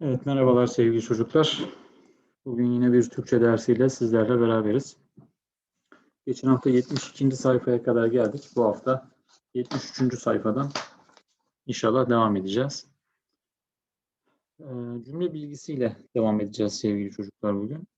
Evet, merhabalar sevgili çocuklar. Bugün yine bir Türkçe dersiyle sizlerle beraberiz. Geçen hafta 72. sayfaya kadar geldik. Bu hafta 73. sayfadan inşallah devam edeceğiz. Ee, cümle bilgisiyle devam edeceğiz sevgili çocuklar bugün.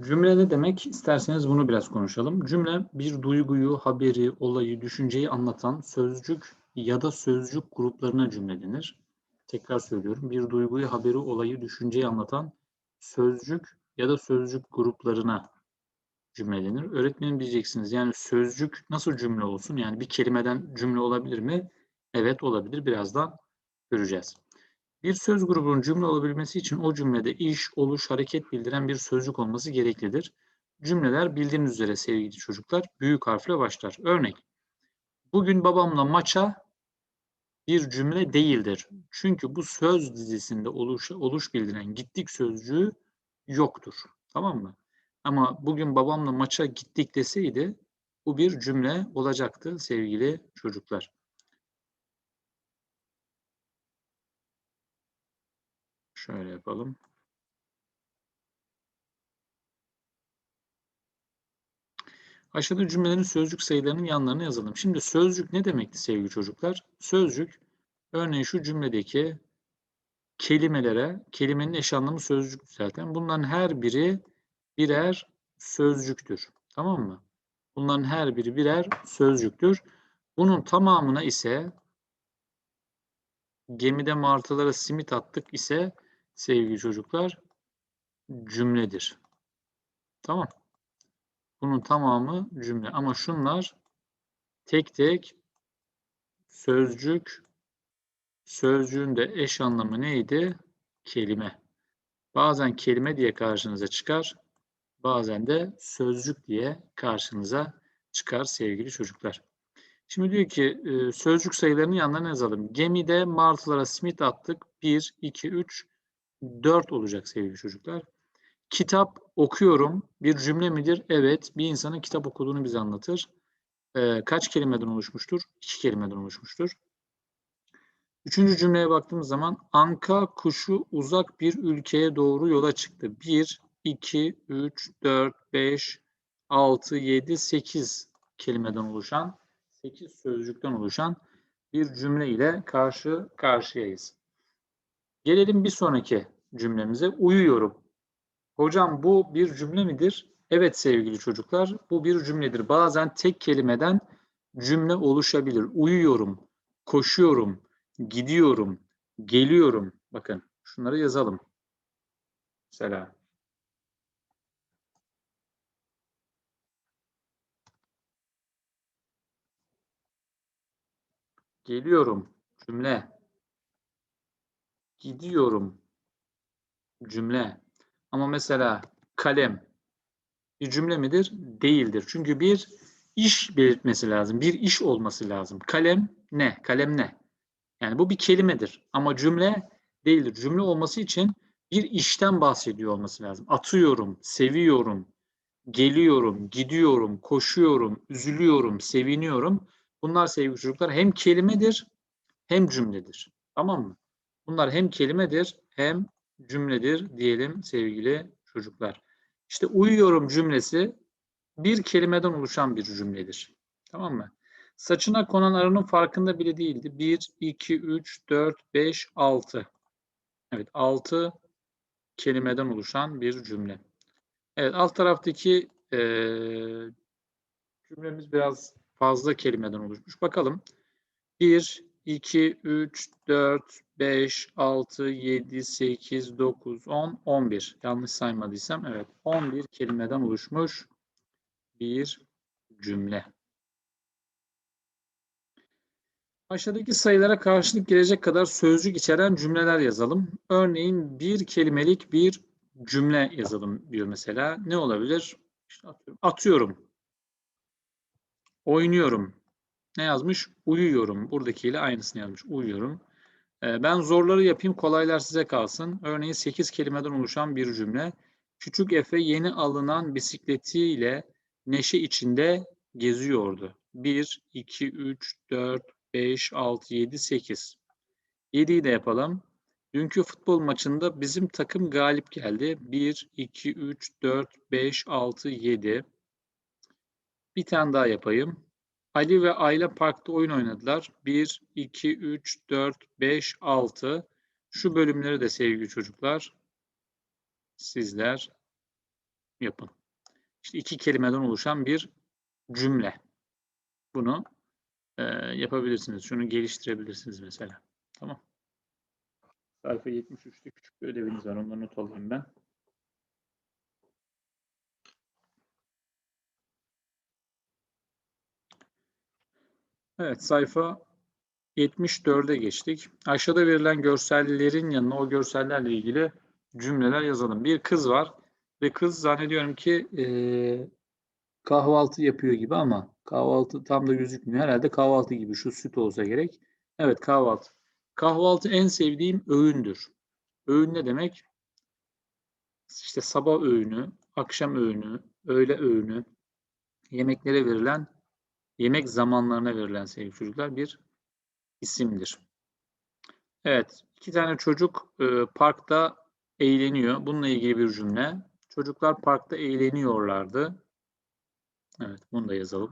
Cümle ne demek? İsterseniz bunu biraz konuşalım. Cümle bir duyguyu, haberi, olayı, düşünceyi anlatan sözcük ya da sözcük gruplarına cümle denir. Tekrar söylüyorum. Bir duyguyu, haberi, olayı, düşünceyi anlatan sözcük ya da sözcük gruplarına cümle denir. Öğretmenim diyeceksiniz. Yani sözcük nasıl cümle olsun? Yani bir kelimeden cümle olabilir mi? Evet olabilir. Birazdan göreceğiz. Bir söz grubunun cümle olabilmesi için o cümlede iş, oluş, hareket bildiren bir sözcük olması gereklidir. Cümleler bildiğiniz üzere sevgili çocuklar büyük harfle başlar. Örnek. Bugün babamla maça bir cümle değildir. Çünkü bu söz dizisinde oluş, oluş bildiren gittik sözcüğü yoktur. Tamam mı? Ama bugün babamla maça gittik deseydi bu bir cümle olacaktı sevgili çocuklar. Şöyle yapalım. Aşağıda cümlelerin sözcük sayılarının yanlarına yazalım. Şimdi sözcük ne demekti sevgili çocuklar? Sözcük, örneğin şu cümledeki kelimelere, kelimenin eş anlamı sözcük zaten. Bunların her biri birer sözcüktür. Tamam mı? Bunların her biri birer sözcüktür. Bunun tamamına ise gemide martılara simit attık ise sevgili çocuklar cümledir. Tamam. Bunun tamamı cümle. Ama şunlar tek tek sözcük, sözcüğün de eş anlamı neydi? Kelime. Bazen kelime diye karşınıza çıkar. Bazen de sözcük diye karşınıza çıkar sevgili çocuklar. Şimdi diyor ki e, sözcük sayılarını yanlarına yazalım. Gemide martılara simit attık. 1, 2, 3, 4 olacak sevgili çocuklar. Kitap okuyorum bir cümle midir? Evet. Bir insanın kitap okuduğunu bize anlatır. Ee, kaç kelimeden oluşmuştur? İki kelimeden oluşmuştur. Üçüncü cümleye baktığımız zaman anka kuşu uzak bir ülkeye doğru yola çıktı. 1, 2, 3, 4, 5, 6, 7, 8 kelimeden oluşan, 8 sözcükten oluşan bir cümle ile karşı karşıyayız. Gelelim bir sonraki cümlemize. Uyuyorum. Hocam bu bir cümle midir? Evet sevgili çocuklar, bu bir cümledir. Bazen tek kelimeden cümle oluşabilir. Uyuyorum, koşuyorum, gidiyorum, geliyorum. Bakın şunları yazalım. Mesela. Geliyorum, cümle. Gidiyorum, cümle. Ama mesela kalem bir cümle midir? Değildir. Çünkü bir iş belirtmesi lazım. Bir iş olması lazım. Kalem ne? Kalem ne? Yani bu bir kelimedir. Ama cümle değildir. Cümle olması için bir işten bahsediyor olması lazım. Atıyorum, seviyorum, geliyorum, gidiyorum, koşuyorum, üzülüyorum, seviniyorum. Bunlar sevgili çocuklar hem kelimedir hem cümledir. Tamam mı? Bunlar hem kelimedir hem cümledir diyelim sevgili çocuklar. İşte uyuyorum cümlesi bir kelimeden oluşan bir cümledir. Tamam mı? Saçına konan arının farkında bile değildi. 1, 2, 3, 4, 5, 6. Evet 6 kelimeden oluşan bir cümle. Evet alt taraftaki e, cümlemiz biraz fazla kelimeden oluşmuş. Bakalım. 1, 2, 3, 4, 5, 6, 7, 8, 9, 10, 11. Yanlış saymadıysam evet 11 kelimeden oluşmuş bir cümle. Aşağıdaki sayılara karşılık gelecek kadar sözcük içeren cümleler yazalım. Örneğin bir kelimelik bir cümle yazalım diyor mesela. Ne olabilir? İşte atıyorum. atıyorum. Oynuyorum. Ne yazmış? Uyuyorum. Buradakiyle aynısını yazmış. Uyuyorum. Ee, ben zorları yapayım, kolaylar size kalsın. Örneğin 8 kelimeden oluşan bir cümle. Küçük Efe yeni alınan bisikletiyle neşe içinde geziyordu. 1, 2, 3, 4, 5, 6, 7, 8. 7'yi de yapalım. Dünkü futbol maçında bizim takım galip geldi. 1, 2, 3, 4, 5, 6, 7. Bir tane daha yapayım. Ali ve Ayla parkta oyun oynadılar. 1, 2, 3, 4, 5, 6. Şu bölümleri de sevgili çocuklar sizler yapın. İşte iki kelimeden oluşan bir cümle. Bunu e, yapabilirsiniz. Şunu geliştirebilirsiniz mesela. Tamam. Sayfa 73'te küçük bir ödeviniz var. Onları not alayım ben. Evet sayfa 74'e geçtik. Aşağıda verilen görsellerin yanına o görsellerle ilgili cümleler yazalım. Bir kız var ve kız zannediyorum ki eee, kahvaltı yapıyor gibi ama kahvaltı tam da gözükmüyor. Herhalde kahvaltı gibi şu süt olsa gerek. Evet kahvaltı. Kahvaltı en sevdiğim öğündür. Öğün ne demek? İşte sabah öğünü, akşam öğünü, öğle öğünü, yemeklere verilen, yemek zamanlarına verilen sevgili çocuklar bir isimdir. Evet, iki tane çocuk e, parkta eğleniyor. Bununla ilgili bir cümle. Çocuklar parkta eğleniyorlardı. Evet, bunu da yazalım.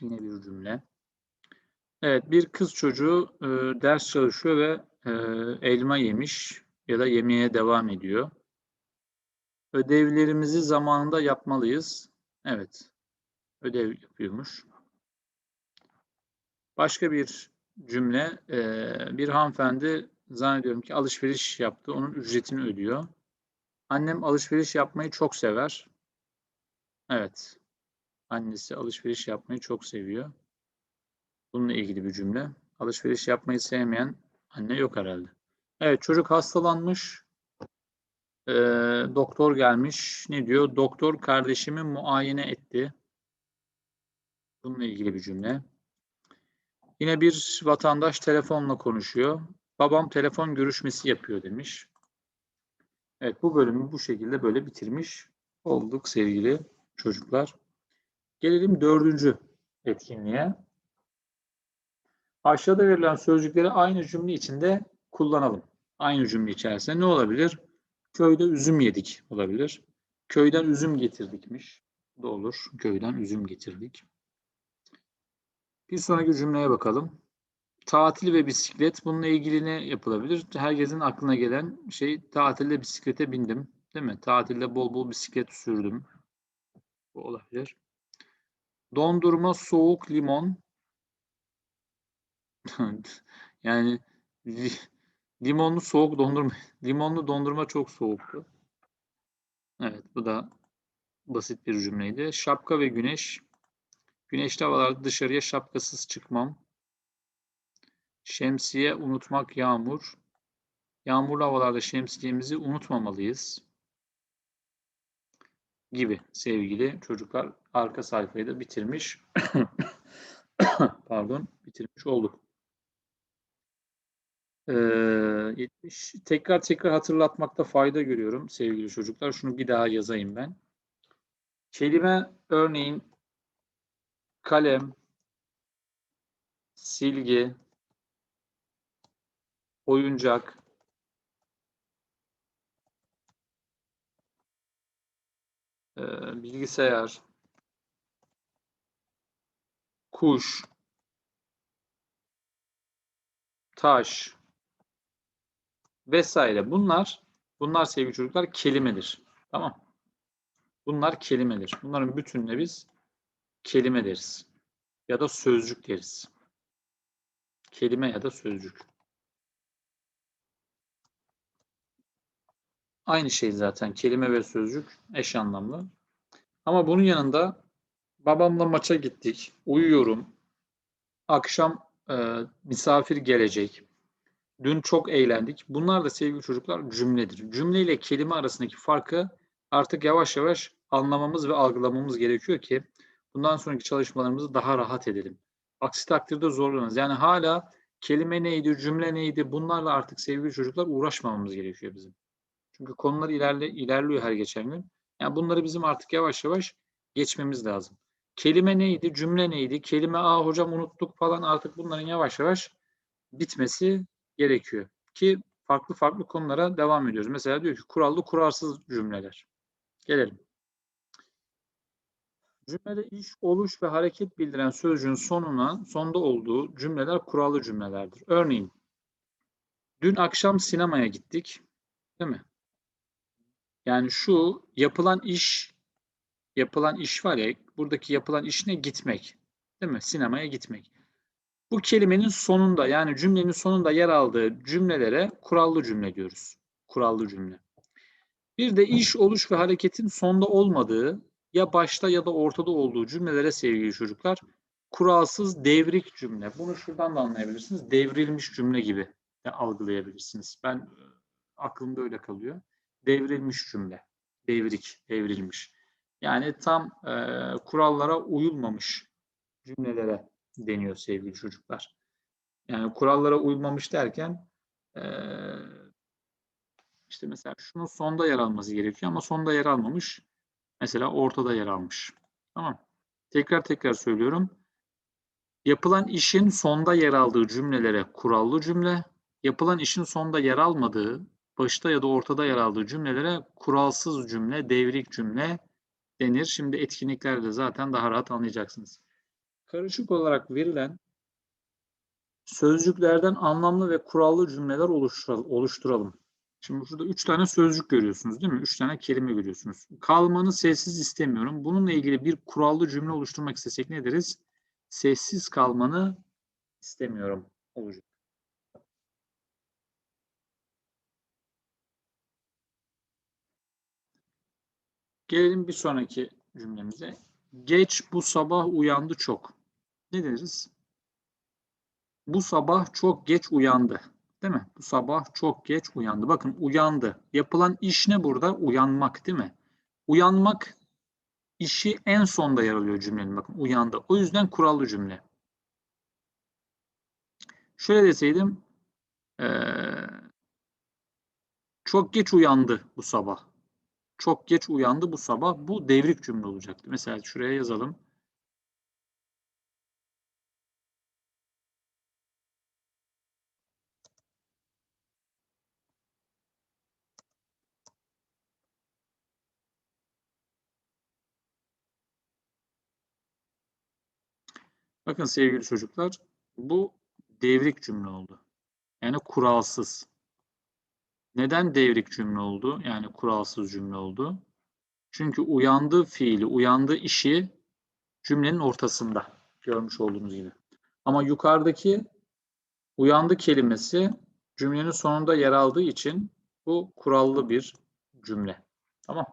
Yine bir cümle. Evet, bir kız çocuğu e, ders çalışıyor ve e, elma yemiş ya da yemeye devam ediyor. Ödevlerimizi zamanında yapmalıyız. Evet, ödev yapıyormuş. Başka bir cümle, e, bir hanımefendi zannediyorum ki alışveriş yaptı, onun ücretini ödüyor. Annem alışveriş yapmayı çok sever. Evet, annesi alışveriş yapmayı çok seviyor. Bununla ilgili bir cümle. Alışveriş yapmayı sevmeyen anne yok herhalde. Evet, çocuk hastalanmış. Ee, doktor gelmiş. Ne diyor? Doktor kardeşimi muayene etti. Bununla ilgili bir cümle. Yine bir vatandaş telefonla konuşuyor. Babam telefon görüşmesi yapıyor demiş. Evet bu bölümü bu şekilde böyle bitirmiş olduk sevgili çocuklar. Gelelim dördüncü etkinliğe. Aşağıda verilen sözcükleri aynı cümle içinde kullanalım. Aynı cümle içerisinde ne olabilir? Köyde üzüm yedik olabilir. Köyden üzüm getirdikmiş. Da olur. Köyden üzüm getirdik. Bir sonraki cümleye bakalım. Tatil ve bisiklet bununla ilgili ne yapılabilir? Herkesin aklına gelen şey tatilde bisiklete bindim. Değil mi? Tatilde bol bol bisiklet sürdüm. Bu olabilir. Dondurma, soğuk, limon. yani li, limonlu soğuk dondurma. Limonlu dondurma çok soğuktu. Evet bu da basit bir cümleydi. Şapka ve güneş. Güneşli havalarda dışarıya şapkasız çıkmam. Şemsiye unutmak yağmur. Yağmurlu havalarda şemsiyemizi unutmamalıyız. Gibi sevgili çocuklar arka sayfayı da bitirmiş. Pardon bitirmiş olduk. Ee, 70 tekrar tekrar hatırlatmakta fayda görüyorum sevgili çocuklar. Şunu bir daha yazayım ben. Kelime örneğin kalem, silgi, oyuncak, e, bilgisayar, kuş, taş vesaire. Bunlar bunlar sevgili çocuklar kelimedir. Tamam. Bunlar kelimedir. Bunların bütününe biz kelime deriz. Ya da sözcük deriz. Kelime ya da sözcük. Aynı şey zaten. Kelime ve sözcük eş anlamlı. Ama bunun yanında babamla maça gittik. Uyuyorum. Akşam e, misafir gelecek. Dün çok eğlendik. Bunlar da sevgili çocuklar cümledir. Cümle ile kelime arasındaki farkı artık yavaş yavaş anlamamız ve algılamamız gerekiyor ki bundan sonraki çalışmalarımızı daha rahat edelim. Aksi takdirde zorlanırız. Yani hala kelime neydi, cümle neydi bunlarla artık sevgili çocuklar uğraşmamamız gerekiyor bizim. Çünkü konular ilerle, ilerliyor her geçen gün. Yani bunları bizim artık yavaş yavaş geçmemiz lazım. Kelime neydi, cümle neydi, kelime aa hocam unuttuk falan artık bunların yavaş yavaş bitmesi gerekiyor. ki farklı farklı konulara devam ediyoruz. Mesela diyor ki kurallı kurarsız cümleler. Gelelim. Cümlede iş, oluş ve hareket bildiren sözcüğün sonuna, sonda olduğu cümleler kurallı cümlelerdir. Örneğin, dün akşam sinemaya gittik. Değil mi? Yani şu yapılan iş, yapılan iş var ya, buradaki yapılan iş ne? Gitmek. Değil mi? Sinemaya gitmek. Bu kelimenin sonunda yani cümlenin sonunda yer aldığı cümlelere kurallı cümle diyoruz. Kurallı cümle. Bir de iş, oluş ve hareketin sonda olmadığı ya başta ya da ortada olduğu cümlelere sevgili çocuklar kuralsız devrik cümle. Bunu şuradan da anlayabilirsiniz. Devrilmiş cümle gibi de algılayabilirsiniz. Ben e, aklımda öyle kalıyor. Devrilmiş cümle. Devrik, devrilmiş. Yani tam e, kurallara uyulmamış cümlelere deniyor sevgili çocuklar. Yani kurallara uyulmamış derken e, işte mesela şunun sonda yer alması gerekiyor ama sonda yer almamış. Mesela ortada yer almış. Tamam. Tekrar tekrar söylüyorum. Yapılan işin sonda yer aldığı cümlelere kurallı cümle, yapılan işin sonda yer almadığı, başta ya da ortada yer aldığı cümlelere kuralsız cümle, devrik cümle denir. Şimdi etkinliklerde zaten daha rahat anlayacaksınız. Karışık olarak verilen sözcüklerden anlamlı ve kurallı cümleler oluşturalım. Şimdi burada üç tane sözcük görüyorsunuz değil mi? Üç tane kelime görüyorsunuz. Kalmanı sessiz istemiyorum. Bununla ilgili bir kurallı cümle oluşturmak istesek ne deriz? Sessiz kalmanı istemiyorum olacak. Gelelim bir sonraki cümlemize. Geç bu sabah uyandı çok. Ne deriz? Bu sabah çok geç uyandı. Değil mi? Bu sabah çok geç uyandı. Bakın uyandı. Yapılan iş ne burada? Uyanmak değil mi? Uyanmak işi en sonda yer alıyor cümlenin. Bakın uyandı. O yüzden kurallı cümle. Şöyle deseydim ee, çok geç uyandı bu sabah. Çok geç uyandı bu sabah. Bu devrik cümle olacaktı. Mesela şuraya yazalım. Bakın sevgili çocuklar, bu devrik cümle oldu. Yani kuralsız. Neden devrik cümle oldu? Yani kuralsız cümle oldu. Çünkü uyandı fiili, uyandı işi cümlenin ortasında görmüş olduğunuz gibi. Ama yukarıdaki uyandı kelimesi cümlenin sonunda yer aldığı için bu kurallı bir cümle. Tamam.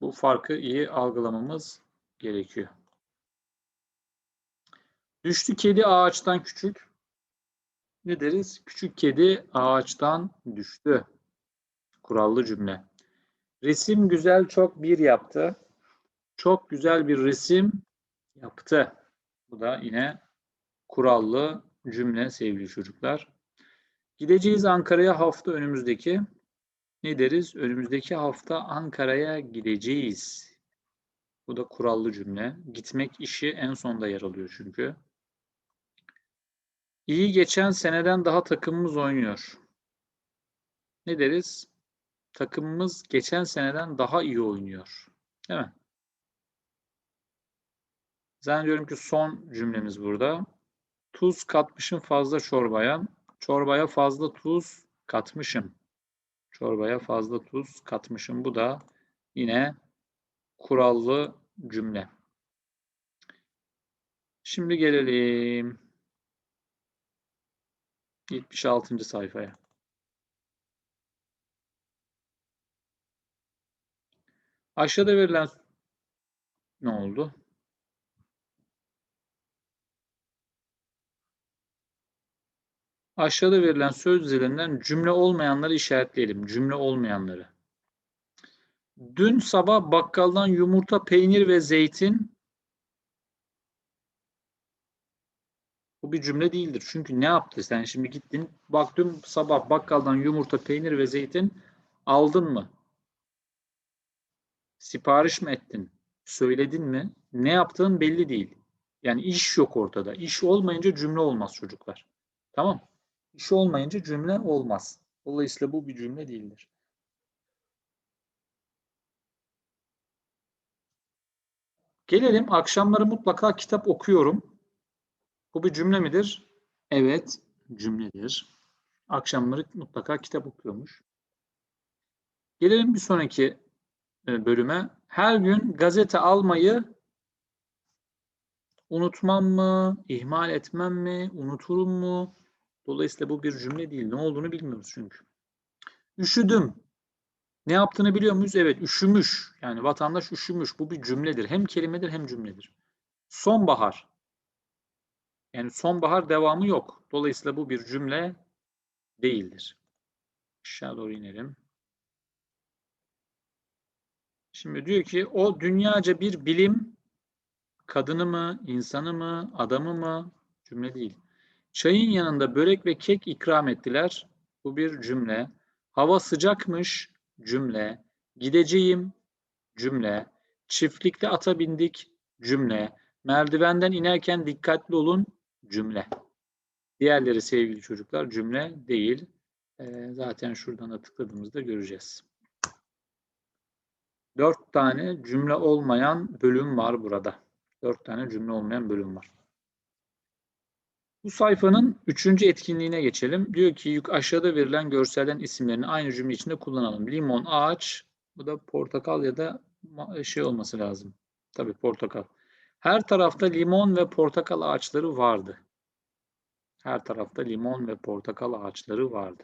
Bu farkı iyi algılamamız gerekiyor. Düştü kedi ağaçtan küçük. Ne deriz? Küçük kedi ağaçtan düştü. Kurallı cümle. Resim güzel çok bir yaptı. Çok güzel bir resim yaptı. Bu da yine kurallı cümle sevgili çocuklar. Gideceğiz Ankara'ya hafta önümüzdeki. Ne deriz? Önümüzdeki hafta Ankara'ya gideceğiz. Bu da kurallı cümle. Gitmek işi en sonda yer alıyor çünkü. İyi geçen seneden daha takımımız oynuyor. Ne deriz? Takımımız geçen seneden daha iyi oynuyor. Değil mi? Zannediyorum ki son cümlemiz burada. Tuz katmışım fazla çorbaya. Çorbaya fazla tuz katmışım. Çorbaya fazla tuz katmışım. Bu da yine kurallı cümle. Şimdi gelelim. 76. sayfaya. Aşağıda verilen ne oldu? Aşağıda verilen söz dizilerinden cümle olmayanları işaretleyelim. Cümle olmayanları. Dün sabah bakkaldan yumurta, peynir ve zeytin Bu bir cümle değildir. Çünkü ne yaptı? Sen şimdi gittin, baktın sabah bakkaldan yumurta, peynir ve zeytin aldın mı? Sipariş mi ettin? Söyledin mi? Ne yaptığın belli değil. Yani iş yok ortada. İş olmayınca cümle olmaz çocuklar. Tamam. İş olmayınca cümle olmaz. Dolayısıyla bu bir cümle değildir. Gelelim akşamları mutlaka kitap okuyorum. Bu bir cümle midir? Evet, cümledir. Akşamları mutlaka kitap okuyormuş. Gelelim bir sonraki e, bölüme. Her gün gazete almayı unutmam mı, ihmal etmem mi, unuturum mu? Dolayısıyla bu bir cümle değil. Ne olduğunu bilmiyoruz çünkü. Üşüdüm. Ne yaptığını biliyor muyuz? Evet, üşümüş. Yani vatandaş üşümüş. Bu bir cümledir. Hem kelimedir hem cümledir. Sonbahar. Yani sonbahar devamı yok. Dolayısıyla bu bir cümle değildir. Aşağı doğru inelim. Şimdi diyor ki o dünyaca bir bilim kadını mı, insanı mı, adamı mı? Cümle değil. Çayın yanında börek ve kek ikram ettiler. Bu bir cümle. Hava sıcakmış. Cümle. Gideceğim. Cümle. Çiftlikte ata bindik. Cümle. Merdivenden inerken dikkatli olun. Cümle. Diğerleri sevgili çocuklar cümle değil. Ee, zaten şuradan da tıkladığımızda göreceğiz. Dört tane cümle olmayan bölüm var burada. Dört tane cümle olmayan bölüm var. Bu sayfanın üçüncü etkinliğine geçelim. Diyor ki yük aşağıda verilen görselden isimlerini aynı cümle içinde kullanalım. Limon, ağaç, bu da portakal ya da şey olması lazım. Tabii portakal. Her tarafta limon ve portakal ağaçları vardı. Her tarafta limon ve portakal ağaçları vardı.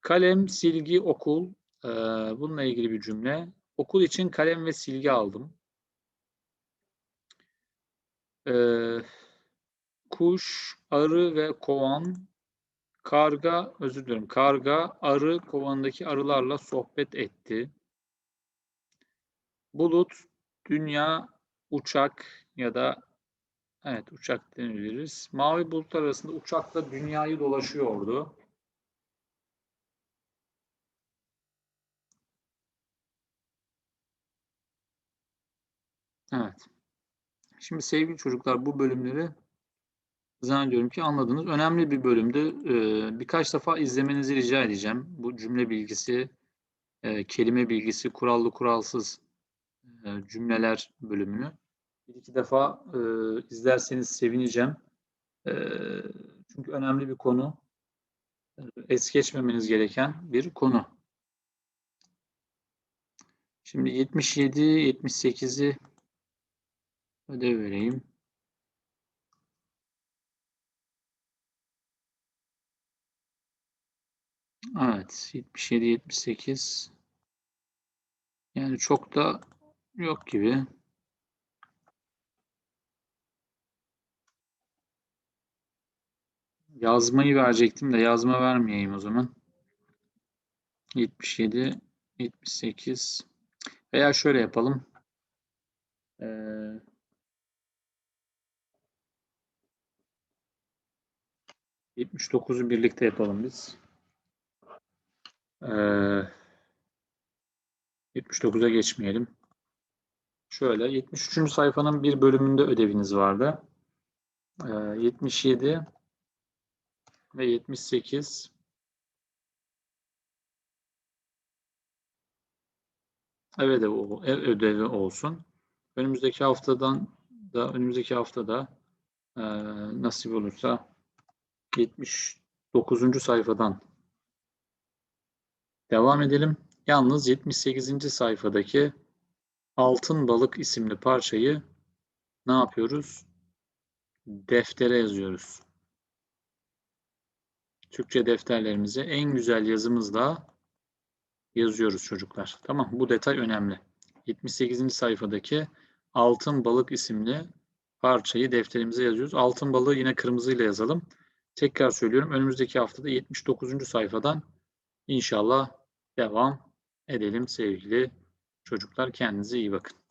Kalem, silgi, okul. Ee, bununla ilgili bir cümle. Okul için kalem ve silgi aldım. Ee, kuş, arı ve kovan. Karga, özür dilerim. Karga, arı kovandaki arılarla sohbet etti. Bulut, dünya, uçak ya da Evet uçak denebiliriz. Mavi bulutlar arasında uçakla dünyayı dolaşıyordu. Evet. Şimdi sevgili çocuklar bu bölümleri zannediyorum ki anladınız. Önemli bir bölümdü. Birkaç defa izlemenizi rica edeceğim. Bu cümle bilgisi, kelime bilgisi, kurallı kuralsız cümleler bölümünü bir iki defa e, izlerseniz sevineceğim. E, çünkü önemli bir konu. E, es geçmemeniz gereken bir konu. Şimdi 77, 78'i ödev vereyim. Evet, 77, 78. Yani çok da yok gibi. Yazmayı verecektim de yazma vermeyeyim o zaman. 77, 78 veya şöyle yapalım. Ee, ...79'u birlikte yapalım biz. Ee, 79'a geçmeyelim. Şöyle 73. sayfanın bir bölümünde ödeviniz vardı. Ee, 77 ve 78 ev ödevi, ev ödevi olsun. Önümüzdeki haftadan da önümüzdeki haftada e, nasip olursa 79. sayfadan devam edelim. Yalnız 78. sayfadaki Altın Balık isimli parçayı ne yapıyoruz? Deftere yazıyoruz. Türkçe defterlerimize en güzel yazımızla yazıyoruz çocuklar. Tamam bu detay önemli. 78. sayfadaki altın balık isimli parçayı defterimize yazıyoruz. Altın balığı yine kırmızıyla yazalım. Tekrar söylüyorum önümüzdeki haftada 79. sayfadan inşallah devam edelim sevgili çocuklar. Kendinize iyi bakın.